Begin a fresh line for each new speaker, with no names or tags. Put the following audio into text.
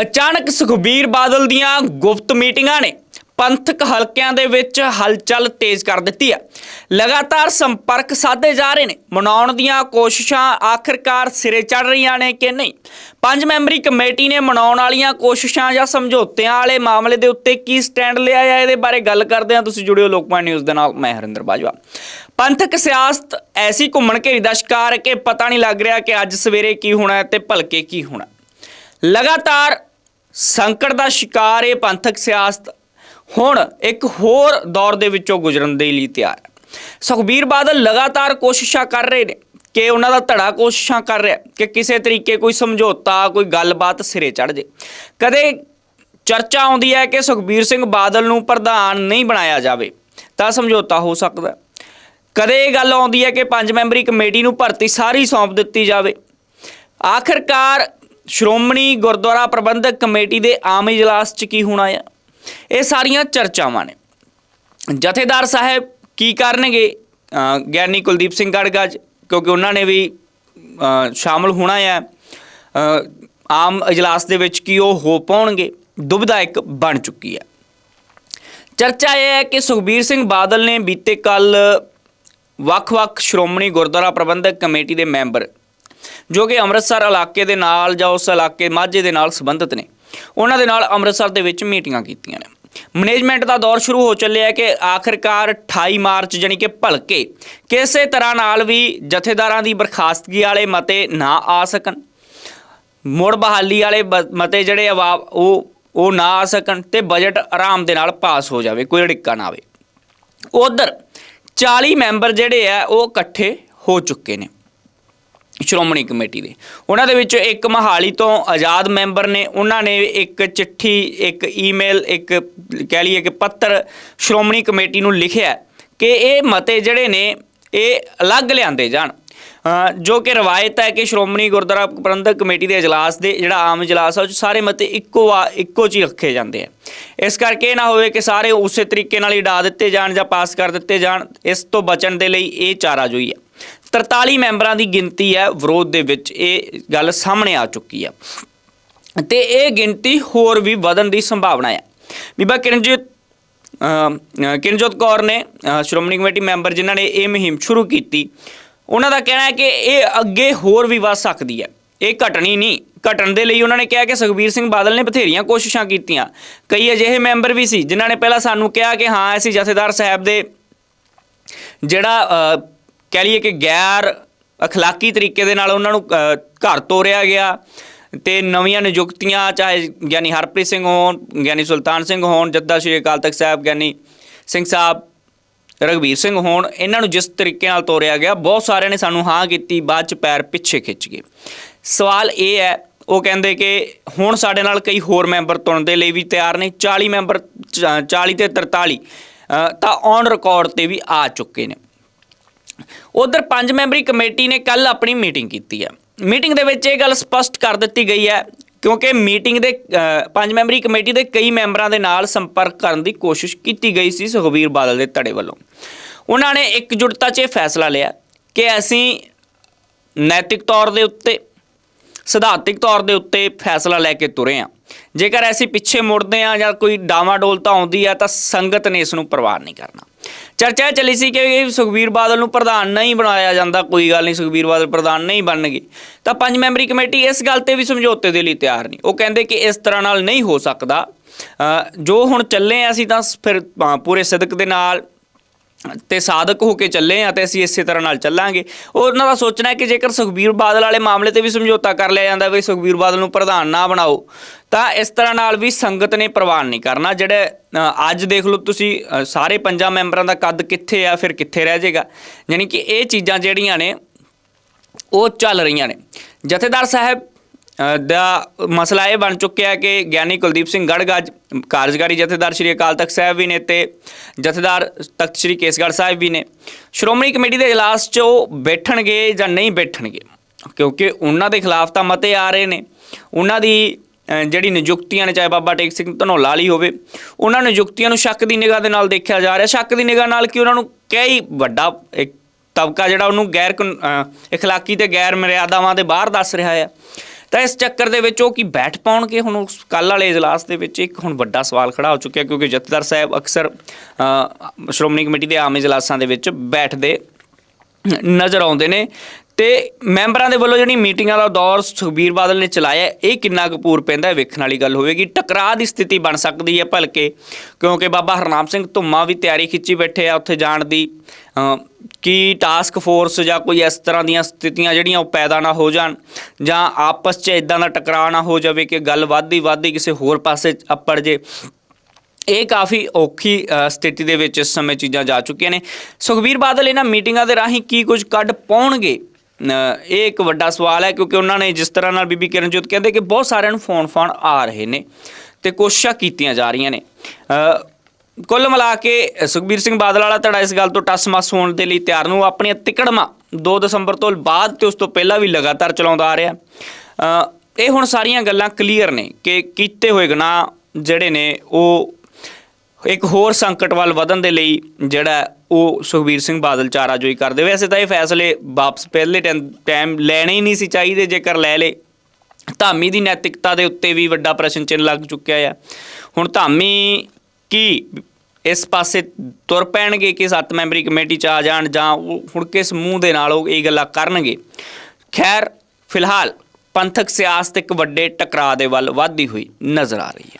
ਅਚਾਨਕ ਸੁਖਬੀਰ ਬਾਦਲ ਦੀਆਂ ਗੁਪਤ ਮੀਟਿੰਗਾਂ ਨੇ ਪੰਥਕ ਹਲਕਿਆਂ ਦੇ ਵਿੱਚ ਹਲਚਲ ਤੇਜ਼ ਕਰ ਦਿੱਤੀ ਹੈ। ਲਗਾਤਾਰ ਸੰਪਰਕ ਸਾਧੇ ਜਾ ਰਹੇ ਨੇ। ਮਨਾਉਣ ਦੀਆਂ ਕੋਸ਼ਿਸ਼ਾਂ ਆਖਰਕਾਰ ਸਿਰੇ ਚੜ ਰਹੀਆਂ ਨੇ ਕਿ ਨਹੀਂ? ਪੰਜ ਮੈਂਬਰੀ ਕਮੇਟੀ ਨੇ ਮਨਾਉਣ ਵਾਲੀਆਂ ਕੋਸ਼ਿਸ਼ਾਂ ਜਾਂ ਸਮਝੌਤਿਆਂ ਵਾਲੇ ਮਾਮਲੇ ਦੇ ਉੱਤੇ ਕੀ ਸਟੈਂਡ ਲਿਆ ਹੈ? ਇਹਦੇ ਬਾਰੇ ਗੱਲ ਕਰਦੇ ਹਾਂ। ਤੁਸੀਂ ਜੁੜਿਓ ਲੋਕਮਾਨ ਨਿਊਜ਼ ਦੇ ਨਾਲ। ਮੈਂ ਹਰਿੰਦਰ ਬਾਜਵਾ। ਪੰਥਕ ਸਿਆਸਤ ਐਸੀ ਘੁੰਮਣ ਘੇਰੀ ਦਾ ਸ਼ਿਕਾਰ ਕਿ ਪਤਾ ਨਹੀਂ ਲੱਗ ਰਿਹਾ ਕਿ ਅੱਜ ਸਵੇਰੇ ਕੀ ਹੋਣਾ ਹੈ ਤੇ ਭਲਕੇ ਕੀ ਹੋਣਾ ਲਗਾਤਾਰ ਸੰਕਟ ਦਾ ਸ਼ਿਕਾਰ ਇਹ ਪੰਥਕ ਸਿਆਸਤ ਹੁਣ ਇੱਕ ਹੋਰ ਦੌਰ ਦੇ ਵਿੱਚੋਂ ਗੁਜ਼ਰਨ ਦੇ ਲਈ ਤਿਆਰ ਹੈ। ਸੁਖਬੀਰ ਬਾਦਲ ਲਗਾਤਾਰ ਕੋਸ਼ਿਸ਼ਾਂ ਕਰ ਰਹੇ ਨੇ ਕਿ ਉਹਨਾਂ ਦਾ ਧੜਾ ਕੋਸ਼ਿਸ਼ਾਂ ਕਰ ਰਿਹਾ ਕਿ ਕਿਸੇ ਤਰੀਕੇ ਕੋਈ ਸਮਝੌਤਾ, ਕੋਈ ਗੱਲਬਾਤ ਸਿਰੇ ਚੜ ਜੇ। ਕਦੇ ਚਰਚਾ ਆਉਂਦੀ ਹੈ ਕਿ ਸੁਖਬੀਰ ਸਿੰਘ ਬਾਦਲ ਨੂੰ ਪ੍ਰਧਾਨ ਨਹੀਂ ਬਣਾਇਆ ਜਾਵੇ, ਤਾਂ ਸਮਝੌਤਾ ਹੋ ਸਕਦਾ ਕਦੇ ਇਹ ਗੱਲ ਆਉਂਦੀ ਹੈ ਕਿ ਪੰਜ ਮੈਂਬਰੀ ਕਮੇਟੀ ਨੂੰ ਭਰਤੀ ਸਾਰੀ ਸੌਂਪ ਦਿੱਤੀ ਜਾਵੇ। ਆਖਰਕਾਰ ਸ਼੍ਰੋਮਣੀ ਗੁਰਦੁਆਰਾ ਪ੍ਰਬੰਧਕ ਕਮੇਟੀ ਦੇ ਆਮ ਇਜਲਾਸ 'ਚ ਕੀ ਹੋਣਾ ਆ? ਇਹ ਸਾਰੀਆਂ ਚਰਚਾਵਾਂ ਨੇ। ਜਥੇਦਾਰ ਸਾਹਿਬ ਕੀ ਕਰਨਗੇ? ਗਿਆਨੀ ਕੁਲਦੀਪ ਸਿੰਘ ਗੜਗੜ ਕਿਉਂਕਿ ਉਹਨਾਂ ਨੇ ਵੀ ਸ਼ਾਮਲ ਹੋਣਾ ਹੈ ਆਮ ਇਜਲਾਸ ਦੇ ਵਿੱਚ ਕੀ ਉਹ ਹੋ ਪਾਉਣਗੇ? ਦੁਬਿਧਾ ਇੱਕ ਬਣ ਚੁੱਕੀ ਹੈ। ਚਰਚਾ ਇਹ ਹੈ ਕਿ ਸੁਖਬੀਰ ਸਿੰਘ ਬਾਦਲ ਨੇ ਬੀਤੇ ਕੱਲ ਵੱਖ-ਵੱਖ ਸ਼੍ਰੋਮਣੀ ਗੁਰਦੁਆਰਾ ਪ੍ਰਬੰਧਕ ਕਮੇਟੀ ਦੇ ਮੈਂਬਰ ਜੋ ਕਿ ਅੰਮ੍ਰਿਤਸਰ ਇਲਾਕੇ ਦੇ ਨਾਲ ਜਾਂ ਉਸ ਇਲਾਕੇ ਮਾਝੇ ਦੇ ਨਾਲ ਸੰਬੰਧਿਤ ਨੇ। ਉਹਨਾਂ ਦੇ ਨਾਲ ਅੰਮ੍ਰਿਤਸਰ ਦੇ ਵਿੱਚ ਮੀਟਿੰਗਾਂ ਕੀਤੀਆਂ ਨੇ। ਮੈਨੇਜਮੈਂਟ ਦਾ ਦੌਰ ਸ਼ੁਰੂ ਹੋ ਚੱਲਿਆ ਹੈ ਕਿ ਆਖਰਕਾਰ 28 ਮਾਰਚ ਜਾਨੀ ਕਿ ਭਲਕੇ ਕਿਸੇ ਤਰ੍ਹਾਂ ਨਾਲ ਵੀ ਜਥੇਦਾਰਾਂ ਦੀ ਬਰਖਾਸਤਗੀ ਵਾਲੇ ਮਤੇ ਨਾ ਆ ਸਕਣ। ਮੁੜ ਬਹਾਲੀ ਵਾਲੇ ਬ- ਮਤੇ ਜਿਹੜੇ ਆ ਉਹ ਉਹ ਨਾ ਆ ਸਕਣ ਤੇ ਬਜਟ ਆਰਾਮ ਦੇ ਨਾਲ ਪਾਸ ਹੋ ਜਾਵੇ, ਕੋਈ ਅੜਿੱਕਾ ਨਾ ਆਵੇ। ਉਧਰ 40 ਮੈਂਬਰ ਜਿਹੜੇ ਆ, ਉਹ ਇਕੱਠੇ ਹੋ ਚੁੱਕੇ ਨੇ। ਸ਼੍ਰੋਮਣੀ ਕਮੇਟੀ ਦੇ। ਉਹਨਾਂ ਦੇ ਵਿੱਚੋਂ ਇੱਕ ਮਹਾਲੀ ਤੋਂ ਆਜ਼ਾਦ ਮੈਂਬਰ ਨੇ, ਉਹਨਾਂ ਨੇ ਇੱਕ ਚਿੱਠੀ, ਇੱਕ ਈਮੇਲ, ਇੱਕ ਕਹਿ ਲਈਏ ਕਿ ਪੱਤਰ ਸ਼੍ਰੋਮਣੀ ਕਮੇਟੀ ਨੂੰ ਲਿਖਿਆ ਕਿ ਇਹ ਮਤੇ ਜਿਹੜੇ ਨੇ, ਇਹ ਅਲੱਗ ਲਿਆਂਦੇ ਜਾਣ। ਜੋ ਕਿ ਰਵਾਇਤ ਹੈ ਕਿ ਸ਼੍ਰੋਮਣੀ ਗੁਰਦੁਆਰਾ ਪ੍ਰਬੰਧਕ ਕਮੇਟੀ ਦੇ ਇਜਲਾਸ ਦੇ, ਜਿਹੜਾ ਆਮ ਇਜਲਾਸ ਆ ਉਹ 'ਚ ਸਾਰੇ ਮਤੇ ਇੱਕੋ ਆ ਇੱਕੋ ਚ ਹੀ ਰੱਖੇ ਜਾਂਦੇ ਆ। ਇਸ ਕਰਕੇ ਇਹ ਨਾ ਹੋਵੇ ਕਿ ਸਾਰੇ ਉਸੇ ਤਰੀਕੇ ਨਾਲ ਹੀ ਡਾ ਦਿੱਤੇ ਜਾਣ ਜਾਂ ਪਾਸ ਕਰ ਦਿੱਤੇ ਜਾਣ, ਇਸ ਤੋਂ ਬਚਣ ਦੇ ਲਈ ਇਹ ਚਾਰਾਜੋਈ ਹੈ। 43 ਮੈਂਬਰਾਂ ਦੀ ਗਿਣਤੀ ਹੈ ਵਿਰੋਧ ਦੇ ਵਿੱਚ, ਇਹ ਗੱਲ ਸਾਹਮਣੇ ਆ ਚੁੱਕੀ ਹੈ। ਤੇ ਇਹ ਗਿਣਤੀ ਹੋਰ ਵੀ ਵਧਣ ਦੀ ਸੰਭਾਵਨਾ ਹੈ। ਬੀਬਾ ਕਿਰਨਜੀਤ ਕਿਰਨਜੋਤ ਕੌਰ ਨੇ ਸ਼੍ਰੋਮਣੀ ਕਮੇਟੀ ਮੈਂਬਰ ਜਿਨ੍ਹਾਂ ਨੇ ਇਹ ਮੁਹਿੰਮ ਸ਼ੁਰੂ ਕੀਤੀ, ਉਹਨਾਂ ਦਾ ਕਹਿਣਾ ਹੈ ਕਿ ਇਹ ਅੱਗੇ ਹੋਰ ਵੀ ਵੱਧ ਸਕਦੀ ਹੈ। ਇਹ ਘਟਣੀ ਨਹੀਂ, ਘਟਣ ਦੇ ਲਈ ਉਹਨਾਂ ਨੇ ਕਿਹਾ ਕਿ ਸੁਖਬੀਰ ਸਿੰਘ ਬਾਦਲ ਨੇ ਬਥੇਰੀਆਂ ਕੋਸ਼ਿਸ਼ਾਂ ਕੀਤੀਆਂ। ਕਈ ਅਜਿਹੇ ਮੈਂਬਰ ਵੀ ਸੀ ਜਿਨ੍ਹਾਂ ਨੇ ਪਹਿਲਾਂ ਸਾਨੂੰ ਕਿਹਾ ਕਿ ਹਾਂ, ਅਸੀਂ ਜਥੇਦਾਰ ਸਾਹਿਬ ਦੇ ਜਿਹੜਾ ਕਹਿ ਲਈਏ ਕਿ ਗੈਰ ਅਖਲਾਕੀ ਤਰੀਕੇ ਦੇ ਨਾਲ ਉਹਨਾਂ ਨੂੰ ਘਰ ਤੋਰਿਆ ਗਿਆ ਤੇ ਨਵੀਆਂ ਨਿਯੁਕਤੀਆਂ, ਚਾਹੇ ਗਿਆਨੀ ਹਰਪ੍ਰੀਤ ਸਿੰਘ ਹੋਣ, ਗਿਆਨੀ ਸੁਲਤਾਨ ਸਿੰਘ ਹੋਣ, ਜੱਦਾ ਸ਼੍ਰੀ ਅਕਾਲ ਤਖਤ ਸਾਹਿਬ, ਗਿਆਨੀ ਸਿੰਘ ਸਾਹਿਬ ਰਗਵੀਰ ਸਿੰਘ ਹੋਣ, ਇਹਨਾਂ ਨੂੰ ਜਿਸ ਤਰੀਕੇ ਨਾਲ ਤੋਰਿਆ ਗਿਆ, ਬਹੁਤ ਸਾਰਿਆਂ ਨੇ ਸਾਨੂੰ ਹਾਂ ਕੀਤੀ, ਬਾਅਦ ਚ ਪੈਰ ਪਿੱਛੇ ਖਿੱਚ ਗਏ। ਸਵਾਲ ਇਹ ਹੈ, ਉਹ ਕਹਿੰਦੇ ਕਿ ਹੁਣ ਸਾਡੇ ਨਾਲ ਕਈ ਹੋਰ ਮੈਂਬਰ ਤੁਰਨ ਦੇ ਲਈ ਵੀ ਤਿਆਰ ਨੇ 40 ਮੈਂਬਰ, ਚ- 40 ਤੇ 43 ਤਾਂ ਔਨ ਰਿਕਾਰਡ ਤੇ ਵੀ ਆ ਚੁੱਕੇ ਨੇ। ਉਧਰ ਪੰਜ ਮੈਂਬਰੀ ਕਮੇਟੀ ਨੇ ਕੱਲ ਆਪਣੀ ਮੀਟਿੰਗ ਕੀਤੀ ਹੈ। ਮੀਟਿੰਗ ਦੇ ਵਿੱਚ ਇਹ ਗੱਲ ਸਪਸ਼ਟ ਕਰ ਦਿੱਤੀ ਗਈ ਹੈ ਕਿਉਂਕਿ ਮੀਟਿੰਗ ਦੇ ਪੰਜ ਮੈਂਬਰੀ ਕਮੇਟੀ ਦੇ ਕਈ ਮੈਂਬਰਾਂ ਦੇ ਨਾਲ ਸੰਪਰਕ ਕਰਨ ਦੀ ਕੋਸ਼ਿਸ਼ ਕੀਤੀ ਗਈ ਸੀ ਸੁਖਬੀਰ ਬਾਦਲ ਦੇ ਧੜੇ ਵੱਲੋਂ। ਉਹਨਾਂ ਨੇ ਇਕਜੁੱਟਤਾ 'ਚ ਇਹ ਫੈਸਲਾ ਲਿਆ ਕਿ ਅਸੀਂ ਨੈਤਿਕ ਤੌਰ ਦੇ ਉੱਤੇ, ਸਿਧਾਂਤਿਕ ਤੌਰ ਦੇ ਉੱਤੇ ਫੈਸਲਾ ਲੈ ਕੇ ਤੁਰੇ ਆ ਜੇਕਰ ਅਸੀਂ ਪਿੱਛੇ ਮੁੜਦੇ ਆ ਜਾਂ ਕੋਈ ਡਾਵਾਡੋਲਤਾ ਆਉਂਦੀ ਆ ਤਾਂ ਸੰਗਤ ਨੇ ਇਸ ਨੂੰ ਪ੍ਰਵਾਨ ਨਹੀਂ ਕਰਨਾ। ਚਰਚਾ ਇਹ ਚੱਲੀ ਸੀ ਕਿ ਸੁਖਬੀਰ ਬਾਦਲ ਨੂੰ ਪ੍ਰਧਾਨ ਨਹੀਂ ਬਣਾਇਆ ਜਾਂਦਾ। ਕੋਈ ਗੱਲ ਨਹੀਂ, ਸੁਖਬੀਰ ਬਾਦਲ ਪ੍ਰਧਾਨ ਨਹੀਂ ਬਣਨਗੇ। ਤਾਂ ਪੰਜ ਮੈਂਬਰੀ ਕਮੇਟੀ ਇਸ ਗੱਲ ਤੇ ਵੀ ਸਮਝੌਤੇ ਦੇ ਲਈ ਤਿਆਰ ਨਹੀਂ। ਉਹ ਕਹਿੰਦੇ ਕਿ ਇਸ ਤਰ੍ਹਾਂ ਨਾਲ ਨਹੀਂ ਹੋ ਸਕਦਾ। ਜੋ ਹੁਣ ਚੱਲੇ ਆ ਅਸੀਂ ਤਾਂ ਫਿਰ ਪੂਰੇ ਸਿਦਕ ਦੇ ਨਾਲ ਤੇ ਸਾਧਕ ਹੋ ਕੇ ਚੱਲੇ ਆ ਤੇ ਅਸੀਂ ਇਸੇ ਤਰ੍ਹਾਂ ਨਾਲ ਚੱਲਾਂਗੇ। ਉਹਨਾਂ ਦਾ ਸੋਚਣਾ ਹੈ ਕਿ ਜੇਕਰ ਸੁਖਬੀਰ ਬਾਦਲ ਵਾਲੇ ਮਾਮਲੇ ਤੇ ਵੀ ਸਮਝੌਤਾ ਕਰ ਲਿਆ ਜਾਂਦਾ ਵੀ ਸੁਖਬੀਰ ਬਾਦਲ ਨੂੰ ਪ੍ਰਧਾਨ ਨਾ ਬਣਾਓ, ਤਾਂ ਇਸ ਤਰ੍ਹਾਂ ਨਾਲ ਵੀ ਸੰਗਤ ਨੇ ਪ੍ਰਵਾਨ ਨਹੀਂ ਕਰਨਾ। ਜਿਹੜੇ ਅੱਜ ਦੇਖ ਲਓ ਤੁਸੀਂ ਸਾਰੇ ਪੰਜਾਂ ਮੈਂਬਰਾਂ ਦਾ ਕੱਦ ਕਿੱਥੇ ਆ, ਫਿਰ ਕਿੱਥੇ ਰਹਿ ਜਾਏਗਾ। ਯਾਨੀ ਕਿ ਇਹ ਚੀਜ਼ਾਂ ਜਿਹੜੀਆਂ ਨੇ, ਉਹ ਚੱਲ ਰਹੀਆਂ ਨੇ। ਜਥੇਦਾਰ ਸਾਹਿਬ ਦਾ ਮਸਲਾ ਇਹ ਬਣ ਚੁੱਕਿਆ ਹੈ ਕਿ ਗਿਆਨੀ ਕੁਲਦੀਪ ਸਿੰਘ ਗੜਗੱਜ, ਕਾਰਜਕਾਰੀ ਜਥੇਦਾਰ ਸ਼੍ਰੀ ਅਕਾਲ ਤਖਤ ਸਾਹਿਬ ਵੀ ਨੇ ਤੇ ਜਥੇਦਾਰ ਤਖਤ ਸ਼੍ਰੀ ਕੇਸਗੜ੍ਹ ਸਾਹਿਬ ਵੀ ਨੇ। ਸ਼੍ਰੋਮਣੀ ਕਮੇਟੀ ਦੇ ਇਜਲਾਸ 'ਚ ਉਹ ਬੈਠਣਗੇ ਜਾਂ ਨਹੀਂ ਬੈਠਣਗੇ? ਕਿਉਂਕਿ ਉਹਨਾਂ ਦੇ ਖਿਲਾਫ ਤਾਂ ਮਤੇ ਆ ਰਹੇ ਨੇ। ਉਹਨਾਂ ਦੀ ਜਿਹੜੀ ਨਿਯੁਕਤੀਆਂ ਨੇ, ਚਾਹੇ ਬਾਬਾ ਟੇਕ ਸਿੰਘ ਧਨੌਲਾ ਵਾਲੀ ਹੋਵੇ, ਉਹਨਾਂ ਨਿਯੁਕਤੀਆਂ ਨੂੰ ਸ਼ੱਕ ਦੀ ਨਿਗਾਹ ਦੇ ਨਾਲ ਦੇਖਿਆ ਜਾ ਰਿਹਾ। ਸ਼ੱਕ ਦੀ ਨਿਗਾਹ ਨਾਲ ਕਿ ਉਹਨਾਂ ਨੂੰ ਕਈ ਵੱਡਾ ਇੱਕ ਤਬਕਾ ਜਿਹੜਾ ਉਹਨੂੰ ਗੈਰ ਕਾਨੂੰਨ- ਇਖਲਾਕੀ ਤੇ ਗੈਰ ਮਰਿਆਦਾਵਾਂ ਦੇ ਬਾਹਰ ਦੱਸ ਰਿਹਾ ਹੈ ਤਾਂ ਇਸ ਚੱਕਰ ਦੇ ਵਿੱਚ ਉਹ ਕੀ ਬੈਠ ਪਾਉਣਗੇ? ਹੁਣ ਉਸ ਕੱਲ ਵਾਲੇ ਇਜਲਾਸ ਦੇ ਵਿੱਚ ਇੱਕ ਹੁਣ ਵੱਡਾ ਸਵਾਲ ਖੜਾ ਹੋ ਚੁੱਕਿਆ ਕਿਉਂਕਿ ਜਥੇਦਾਰ ਸਾਹਿਬ ਅਕਸਰ ਸ਼੍ਰੋਮਣੀ ਕਮੇਟੀ ਦੇ ਆਮ ਇਜਲਾਸਾਂ ਦੇ ਵਿੱਚ ਬੈਠਦੇ ਨਜ਼ਰ ਆਉਂਦੇ ਨੇ ਤੇ ਮੈਂਬਰਾਂ ਦੇ ਵੱਲੋਂ ਜਿਹੜੀ ਮੀਟਿੰਗਾਂ ਦਾ ਦੌਰ ਸੁਖਬੀਰ ਬਾਦਲ ਨੇ ਚਲਾਇਆ, ਇਹ ਕਿੰਨਾ ਕਪੂਰ ਪੈਂਦਾ ਹੈ ਵੇਖਣ ਵਾਲੀ ਗੱਲ ਹੋਵੇਗੀ। ਟਕਰਾਅ ਦੀ ਸਥਿਤੀ ਬਣ ਸਕਦੀ ਹੈ ਭਲਕੇ, ਕਿਉਂਕਿ ਬਾਬਾ ਹਰਨਾਮ ਸਿੰਘ ਧੁੰਮਾ ਵੀ ਤਿਆਰੀ ਖਿੱਚੀ ਬੈਠੇ ਆ ਉੱਥੇ ਜਾਣ ਦੀ ਕਿ ਟਾਸਕ ਫੋਰਸ ਜਾਂ ਕੋਈ ਇਸ ਤਰ੍ਹਾਂ ਦੀਆਂ ਸਥਿਤੀਆਂ ਜਿਹੜੀਆਂ ਉਹ ਪੈਦਾ ਨਾ ਹੋ ਜਾਣ ਜਾਂ ਆਪਸ 'ਚ ਇਦਾਂ ਦਾ ਟਕਰਾਅ ਨਾ ਹੋ ਜਾਵੇ ਕਿ ਗੱਲ ਵੱਧਦੀ ਵੱਧਦੀ ਕਿਸੇ ਹੋਰ ਪਾਸੇ ਅੱਪੜ ਜੇ। ਇਹ ਕਾਫੀ ਔਖੀ ਸਥਿਤੀ ਦੇ ਵਿੱਚ ਇਸ ਸਮੇਂ ਚੀਜ਼ਾਂ ਜਾ ਚੁੱਕੀਆਂ ਨੇ। ਸੁਖਬੀਰ ਬਾਦਲ ਇਹਨਾਂ ਮੀਟਿੰਗਾਂ ਦੇ ਰਾਹੀਂ ਕੀ ਕੁਝ ਕੱਢ ਪਾਉਣਗੇ? ਇਹ ਇੱਕ ਵੱਡਾ ਸਵਾਲ ਹੈ ਕਿਉਂਕਿ ਉਹਨਾਂ ਨੇ ਜਿਸ ਤਰ੍ਹਾਂ ਨਾਲ ਬੀਬੀ ਕਿਰਨਜੋਤ ਕਹਿੰਦੇ ਕਿ ਬਹੁਤ ਸਾਰਿਆਂ ਨੂੰ ਫੋਨ ਫੋਨ ਆ ਰਹੇ ਨੇ ਤੇ ਕੋਸ਼ਿਸ਼ਾਂ ਕੀਤੀਆਂ ਜਾ ਰਹੀਆਂ ਨੇ। ਕੁੱਲ ਮਿਲਾ ਕੇ ਸੁਖਬੀਰ ਸਿੰਘ ਬਾਦਲ ਵਾਲਾ ਧੜਾ ਇਸ ਗੱਲ ਤੋਂ ਟਸ-ਮਸ ਹੋਣ ਦੇ ਲਈ ਤਿਆਰ ਨੂੰ ਆਪਣੀਆਂ ਤਿਕੜਮਾਂ 2 ਦਸੰਬਰ ਤੋਂ ਬਾਅਦ ਤੇ ਉਸ ਤੋਂ ਪਹਿਲਾਂ ਵੀ ਲਗਾਤਾਰ ਚਲਾਉਂਦਾ ਆ ਰਿਹਾ। ਇਹ ਹੁਣ ਸਾਰੀਆਂ ਗੱਲਾਂ ਕਲੀਅਰ ਨੇ ਕਿ ਕੀਤੇ ਹੋਏ ਗੁਨਾਹ ਜਿਹੜੇ ਨੇ ਉਹ ਇੱਕ ਹੋਰ ਸੰਕਟ ਵੱਲ ਵਧਣ ਦੇ ਲਈ ਜਿਹੜਾ ਉਹ ਸੁਖਬੀਰ ਸਿੰਘ ਬਾਦਲ ਚਾਰਾਜੋਈ ਕਰਦੇ। ਵੈਸੇ ਤਾਂ ਇਹ ਫੈਸਲੇ ਵਾਪਸ ਪਹਿਲੇ ਟਾਈਮ ਲੈਣੇ ਹੀ ਨਹੀਂ ਸੀ ਚਾਹੀਦੇ, ਜੇਕਰ ਲੈ ਲੇ ਧਾਮੀ ਦੀ ਨੈਤਿਕਤਾ ਦੇ ਉੱਤੇ ਵੀ ਵੱਡਾ ਪ੍ਰਸ਼ਨ ਚਿੰਨ੍ਹ ਲੱਗ ਚੁੱਕਿਆ ਆ। ਹੁਣ ਧਾਮੀ ਕੀ ਇਸ ਪਾਸੇ ਤੁਰ ਪੈਣਗੇ ਕਿ ਸੱਤ ਮੈਂਬਰੀ ਕਮੇਟੀ ਚ ਆ ਜਾਣ ਜਾਂ ਉਹ ਹੁਣ ਕਿਸ ਮੂੰਹ ਦੇ ਨਾਲ ਉਹ ਇਹ ਗੱਲਾਂ ਕਰਨਗੇ। ਖੈਰ, ਫਿਲਹਾਲ ਪੰਥਕ ਸਿਆਸਤ ਇੱਕ ਵੱਡੇ ਟਕਰਾਅ ਦੇ ਵੱਲ ਵਧਦੀ ਹੋਈ ਨਜ਼ਰ ਆ ਰਹੀ ਹੈ।